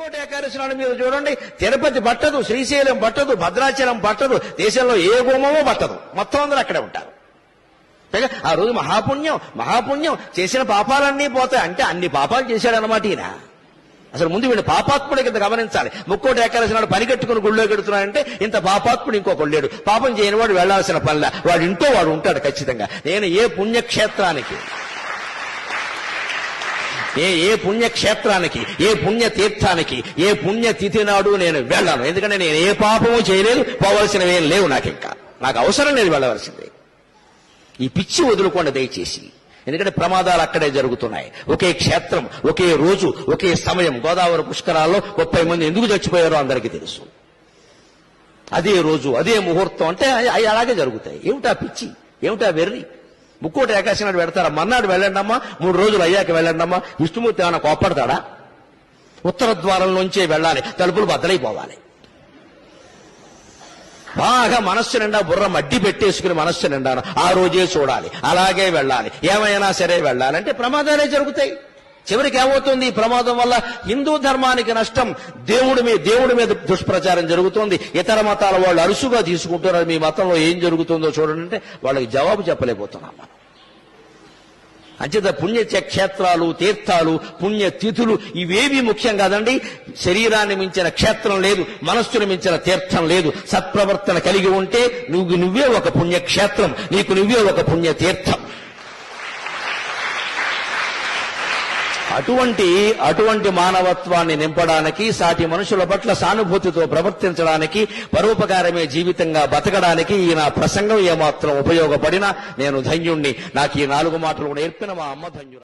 ముక్కోటి ఏకాదశి నాడు మీరు చూడండి. తిరుపతి పట్టదు శ్రీశైలం పట్టదు భద్రాచలం పట్టదు దేశంలో ఏ గుమ్మమో పట్టదు. మొత్తం అందరూ అక్కడే ఉంటారు. ఆ రోజు మహాపుణ్యం మహాపుణ్యం చేసిన పాపాలన్నీ పోతాయి. అంటే అన్ని పాపాలు చేశాడనమాట ఈయన. అసలు ముందు వీడు పాపాత్ముడు కింద గమనించాలి. ముక్కోటి ఏకాదశి నాడు పని కట్టుకుని గుళ్ళో కడుతున్నాడంటే ఇంత పాపాత్ముడు ఇంకొకడు లేడు పాపం చేయని వాడు వెళ్ళాల్సిన పనిలా. వాడు ఇంట్లో వాడు ఉంటాడు ఖచ్చితంగా. నేను ఏ పుణ్యక్షేత్రానికి ఏ ఏ పుణ్యక్షేత్రానికి ఏ పుణ్య తీర్థానికి ఏ పుణ్య తిథి నాడు నేను వెళ్ళాను. ఎందుకంటే నేను ఏ పాపము చేయలేదు పోవలసినవి ఏం లేవు నాకు ఇంకా నాకు అవసరం లేదు వెళ్ళవలసిందే. ఈ పిచ్చి వదులుకోండి దయచేసి. ఎందుకంటే ప్రమాదాలు అక్కడే జరుగుతున్నాయి. ఒకే క్షేత్రం ఒకే రోజు ఒకే సమయం. గోదావరి పుష్కరాల్లో ముప్పై మంది ఎందుకు చచ్చిపోయారో అందరికీ తెలుసు. అదే రోజు అదే ముహూర్తం అంటే అవి- అవి అలాగే జరుగుతాయి. ఏమిటా పిచ్చి? ఏమిటా వెర్రి? ముక్కోటి ఏకాశి నాడు పెడతారా? మన్నాడు వెళ్ళండమ్మా. మూడు రోజులు అయ్యాక వెళ్ళండమ్మా. విష్ణుమూర్తి ఏమైనా కోప్పడతాడా? ఉత్తర ద్వారం నుంచే వెళ్ళాలి. తలుపులు బద్దలైపోవాలి. బాగా మనస్సు నిండా బుర్ర మడ్డి పెట్టేసుకుని మనస్సు నిండాను. ఆ రోజే చూడాలి. అలాగే వెళ్ళాలి. ఏమైనా సరే వెళ్ళాలంటే ప్రమాదాలే జరుగుతాయి. చివరికి ఏమవుతుంది? ఈ ప్రమాదం వల్ల హిందూ ధర్మానికి నష్టం దేవుడి మీద దేవుడి మీద దుష్ప్రచారం జరుగుతుంది. ఇతర మతాల వాళ్ళు అరుసుగా తీసుకుంటున్నారు. మీ మతంలో ఏం జరుగుతుందో చూడండి అంటే వాళ్ళకి జవాబు చెప్పలేకపోతున్నాం మనం. అంచేత పుణ్య క్షేత్రాలు తీర్థాలు పుణ్య తిథులు ఇవేవి ముఖ్యం కాదండి. శరీరాన్ని మించిన క్షేత్రం లేదు మనస్సును మించిన తీర్థం లేదు. సత్ప్రవర్తన కలిగి ఉంటే నువ్వు నువ్వే ఒక పుణ్యక్షేత్రం నీకు నువ్వే ఒక పుణ్య తీర్థం అటువంటి అటువంటి మానవత్వాన్ని నింపడానికి సాటి మనుషుల పట్ల సానుభూతితో ప్రవర్తించడానికి పరోపకారమే జీవితంగా బతకడానికి ఈ నా ప్రసంగం ఏమాత్రం ఉపయోగపడినా నేను ధన్యుణ్ణి. నాకు ఈ నాలుగు మాటలు నేర్పిన మా అమ్మ ధన్యుడు